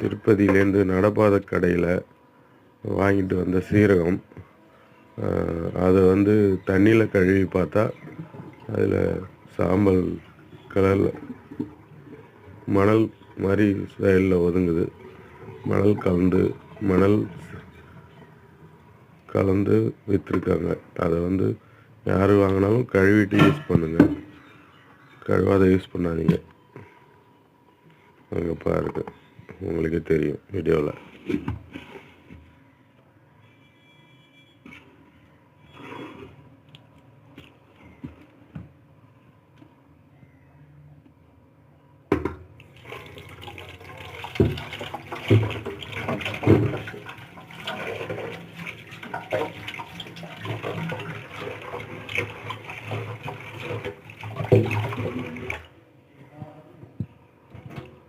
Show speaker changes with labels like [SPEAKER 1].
[SPEAKER 1] திருப்பதியிலேருந்து நடப்பாத கடையில் வாங்கிட்டு வந்த சீரகம். அதை வந்து தண்ணியில் கழுவி பார்த்தா அதில் சாம்பல் கலரில் மணல் மாதிரி சைடில் ஒதுங்குது. மணல் கலந்து மணல் கலந்து விற்றுருக்காங்க அதை வந்து யார் வாங்கினாலும் கழுவிட்டு யூஸ் பண்ணுங்கள் கழுவாத யூஸ் பண்ணாதீங்க. அங்கே பாருங்கள் உங்களுக்கு தெரியும் வீடியோவில் Thank you.